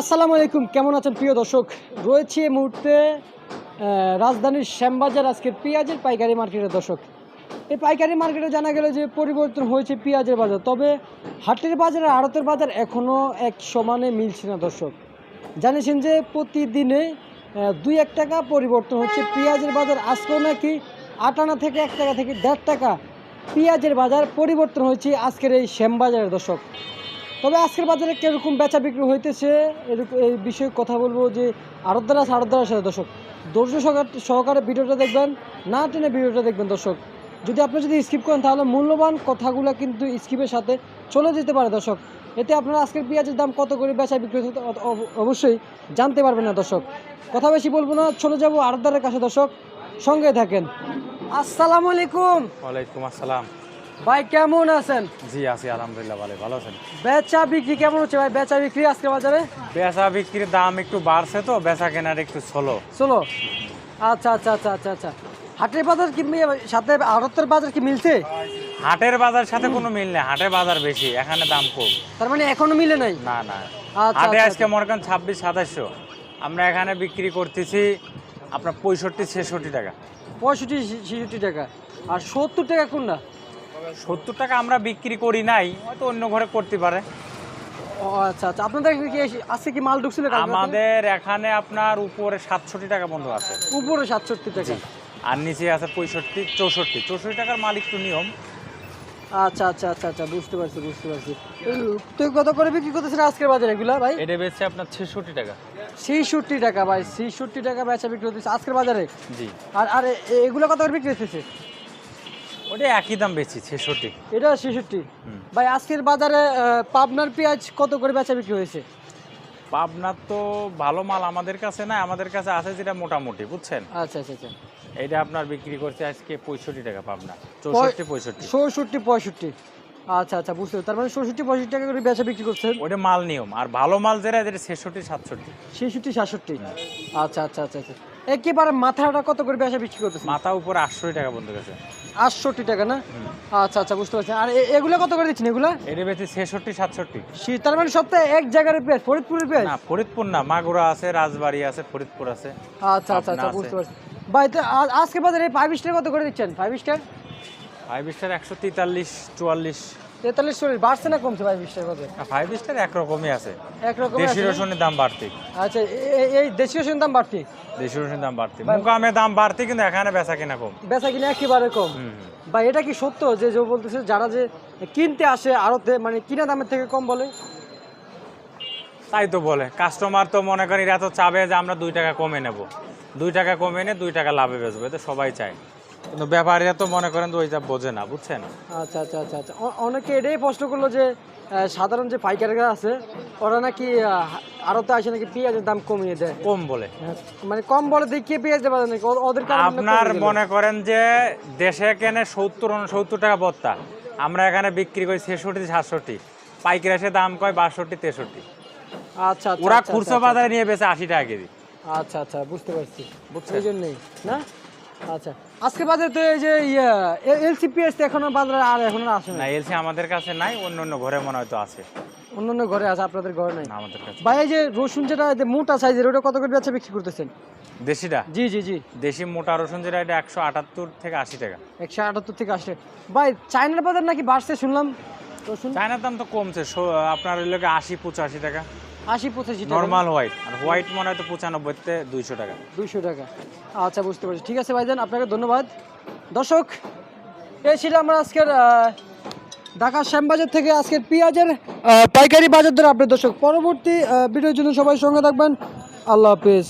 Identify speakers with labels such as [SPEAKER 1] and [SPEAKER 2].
[SPEAKER 1] আসসালামু আলাইকুম, কেমন আছেন প্রিয় দর্শক? রয়েছে এই মুহূর্তে রাজধানীর শ্যামবাজার আজকে পেঁয়াজের পাইকারি মার্কেটের দর্শক। এই পাইকারি মার্কেটে জানা গেল যে পরিবর্তন হয়েছে পেঁয়াজের বাজার। তবে হাটের বাজার আর আড়তের বাজার এখনও এক সমানে মিলছে না দর্শক। জানিয়েছেন যে প্রতিদিনে দুই এক টাকা পরিবর্তন হচ্ছে পেঁয়াজের বাজার। আজকেও নাকি আট আনা থেকে এক টাকা থেকে দেড় টাকা পেঁয়াজের বাজার পরিবর্তন হয়েছে আজকের এই শ্যামবাজারের দর্শক। তবে আজকের বাজারে কীরকম বেচা বিক্রি হইতেছে, এরকম এই বিষয়ে কথা বলব যে আড়তদার আছে আড়তদারের সাথে দর্শক, ধৈর্য সহকারে সহকারে ভিডিওটা দেখবেন, না টেনে ভিডিওটা দেখবেন দর্শক। যদি আপনি যদি স্কিপ করেন, তাহলে মূল্যবান কথাগুলো কিন্তু স্কিপের সাথে চলে যেতে পারে দর্শক। এতে আপনারা আজকের পেঁয়াজের দাম কত করে বেচা বিক্রি হতে অবশ্যই জানতে পারবেন না দর্শক। কথা বেশি বলব না, চলে যাব আড়তদারের কাছে দর্শক। সঙ্গে থাকেন। আসসালামু আলাইকুম।
[SPEAKER 2] ওয়ালাইকুম আসসালাম।
[SPEAKER 1] ভাই কেমন আছেন?
[SPEAKER 2] জি আছি আলহামদুলিল্লাহ ভালো ভালো আছেন?
[SPEAKER 1] বেচা বিক্রি কেমন হচ্ছে ভাই? বেচা বিক্রি আজকে বাজারে?
[SPEAKER 2] বেচা বিক্রির দাম একটু বাড়ছে তো বেচা কেনার একটু স্লো
[SPEAKER 1] চলো আচ্ছা আচ্ছা আচ্ছা আচ্ছা আচ্ছা। হাটের বাজার কি সাথে আড়তের বাজার কি মিলছে?
[SPEAKER 2] হাটের বাজার সাথে কোনো মিল নেই হাটের বাজার বেশি এখানে দাম কম।
[SPEAKER 1] তার মানে এখনও মিলে নাই?
[SPEAKER 2] না না।
[SPEAKER 1] আচ্ছা,
[SPEAKER 2] হাটে
[SPEAKER 1] আচ্ছা,
[SPEAKER 2] আজকে মনে করেন ছাব্বিশ সাতাশশো। আমরা এখানে বিক্রি করতেছি আপনার পঁয়ষট্টি ছেষট্টি টাকা।
[SPEAKER 1] পঁয়ষট্টি ছেষট্টি টাকা। আর সত্তর টাকা কোনটা?
[SPEAKER 2] সত্তর টাকা আমরা বিক্রি করি নাই হয়তো অন্য ঘরে করতে পারে।
[SPEAKER 1] ও আচ্ছা আচ্ছা। আপনাদের কি এসে- আজকে কি মাল ঢুকছিল
[SPEAKER 2] আমাদের এখানে আপনার উপরে সাতষট্টি টাকা বন্ধু আছে।
[SPEAKER 1] উপরে সাতষট্টি টাকা।
[SPEAKER 2] আর নিচে আছে পঁয়ষট্টি চৌষট্টি। চৌষট্টি টাকার মালিক তো নিয়ম।
[SPEAKER 1] আচ্ছা আচ্ছা আচ্ছা আচ্ছা বুঝতে পারছি বুঝতে পারছি। তুই কত করে বিক্রি করতেছিস আজকের বাজারে এগুলা ভাই?
[SPEAKER 2] এটা বেচছে আপনার ছেষট্টি টাকা।
[SPEAKER 1] ছেষট্টি টাকা ভাই। ছেষট্টি টাকা বেচা বিক্রি করতেছে আজকের বাজারে?
[SPEAKER 2] জি।
[SPEAKER 1] আর এগুলো কত করে বিক্রি হতেছে
[SPEAKER 2] ওটা একই দাম বেশি ছেষট্টি।
[SPEAKER 1] এটা ছেষট্টি। ভাই আজকের বাজারে পাবনার পেঁয়াজ কত করে বেচা বিক্রি হয়েছে?
[SPEAKER 2] পাবনার তো ভালো মাল আমাদের কাছে না আমাদের কাছে আছে যেটা মোটামুটি বুঝছেন?
[SPEAKER 1] আচ্ছা আচ্ছা আচ্ছা।
[SPEAKER 2] এইটা আপনার বিক্রি করছে আজকে পঁয়ষট্টি টাকা পাবনা চৌষট্টি পঁয়ষট্টি।
[SPEAKER 1] চৌষট্টি পঁয়ষট্টি। আচ্ছা আচ্ছা বুঝতে। তার মানে চৌষট্টি পঁয়ষট্টি টাকা করে বেচা বিক্রি করছেন?
[SPEAKER 2] ওটা মাল নিয়ম আর ভালো মাল যেটা যেটা ছেষট্টি সাতষট্টি।
[SPEAKER 1] ছেষট্টি সাতষট্টি। আচ্ছা আচ্ছা আচ্ছা আচ্ছা। একেবারে মাথাটা কত করে বেচা বিক্রি করতেছে
[SPEAKER 2] মাথা উপরে আটশোই টাকা বন্ধু কাছে।
[SPEAKER 1] আটষট্টি টাকা না? আচ্ছা আচ্ছা বুঝতে পারছি। আর এগুলো কত করে দিচ্ছেন এগুলা?
[SPEAKER 2] এটা বেশি ছেষট্টি সাতষট্টি।
[SPEAKER 1] তার মানে সপ্তাহে এক জায়গার পেঁয়াজ ফরিদপুরের পেঁয়াজ?
[SPEAKER 2] না ফরিদপুর না মাগুরা আছে রাজবাড়ি আছে ফরিদপুর আছে।
[SPEAKER 1] আচ্ছা আচ্ছা আচ্ছা বুঝতে পারছি। ভাই তো আজকে বাজারে ফাইভ স্টার কত করে দিচ্ছেন? ফাইভ স্টার
[SPEAKER 2] ফাইভ স্টার একশো তেতাল্লিশ চুয়াল্লিশ।
[SPEAKER 1] তেতাল্লিশ চল্লিশ বাড়ছে না কমছে ফাইভ স্টার কত
[SPEAKER 2] ফাইভ স্টার একরকমই আছে।
[SPEAKER 1] একরকম
[SPEAKER 2] দেশি রসুনের দাম বাড়তি।
[SPEAKER 1] আচ্ছা এই দেশি দাম বাড়তি?
[SPEAKER 2] দেশি রসুনের দাম বাড়তি। দাম বাড়তি কিন্তু এখানে বেচা কিনা কম।
[SPEAKER 1] বেচা কিনা একেবারে কম। বা এটা কি সত্য যে যে বলতেছে যারা যে কিনতে আসে আড়তে মানে কিনা দামের থেকে কম বলে?
[SPEAKER 2] তাই তো বলে। কাস্টমার তো মনে করেন এরা তো চাবে যে আমরা দুই টাকা কমে নেব। দুই টাকা কমে এনে দুই টাকা লাভে বেচবো এটা সবাই চায়। কিন্তু ব্যাপারীরা তো মনে করেন তো ওইটা বোঝে না বুঝছেন?
[SPEAKER 1] আচ্ছা আচ্ছা আচ্ছা আচ্ছা। অনেকে এটাই প্রশ্ন করল যে সাধারণ যে পাইকাররা আছে ওরা নাকি আড়তে আসে নাকি পেঁয়াজের দাম কমিয়ে দেয়?
[SPEAKER 2] কম বলে।
[SPEAKER 1] হ্যাঁ, মানে কম বলে দেখিয়ে পেঁয়াজ দেওয়া নাকি? ওদের
[SPEAKER 2] আপনার মনে করেন যে দেশে কেনে সত্তর উনসত্তর টাকা বত্তা। আমরা এখানে বিক্রি করি ছেষট্টি সাতষট্টি। পাইকারি এসে দাম কয় বাষট্টি তেষট্টি।
[SPEAKER 1] আচ্ছা আচ্ছা
[SPEAKER 2] ওরা
[SPEAKER 1] আচ্ছা,
[SPEAKER 2] খুচরো
[SPEAKER 1] আচ্ছা,
[SPEAKER 2] বাজারে নিয়ে বেচে আশি টাকা কেজি।
[SPEAKER 1] আচ্ছা আচ্ছা বুঝতে পারছি। এই জন্যই না? আচ্ছা। আজকে বাজারে তো এই যে ইয়া এলসি তো এখনও বাজারে আর এখনও আসে
[SPEAKER 2] না এলসি আমাদের কাছে নাই অন্য অন্য ঘরে মনে হয়তো আছে।
[SPEAKER 1] অন্যান্য ঘরে আছে আপনাদের ঘরে নাই?
[SPEAKER 2] আমাদের কাছে।
[SPEAKER 1] ভাই এই যে রসুন যেটা মোটা সাইজের ওটা কত করে বেচা বিক্রি করতেছেন?
[SPEAKER 2] দেশিটা?
[SPEAKER 1] জি জি জি।
[SPEAKER 2] দেশি মোটা রসুন যেটা এটা একশো আটাত্তর থেকে আশি টাকা।
[SPEAKER 1] একশো আটাত্তর থেকে আসে ভাই চায়নার বাজার নাকি বাড়ছে শুনলাম? রসুন?
[SPEAKER 2] চায়নার দাম তো কমছে আপনার ওই লোকে আশি পঁচাশি টাকা।
[SPEAKER 1] আশি পঁচাশি
[SPEAKER 2] নর্মাল হোয়াইট আর হোয়াইট মনে হয় তো পঁচানব্বইতে দুইশো টাকা।
[SPEAKER 1] দুইশো টাকা। আচ্ছা বুঝতে পারছি। ঠিক আছে ভাইজান আপনাকে ধন্যবাদ। দর্শক এই ছিল আমরা আজকের ঢাকা শ্যামবাজার থেকে আজকের পেঁয়াজের পাইকারি বাজার ধরে আপনার দর্শক পরবর্তী ভিডিওর জন্য সবাই সঙ্গে থাকবেন। আল্লাহ হাফিজ।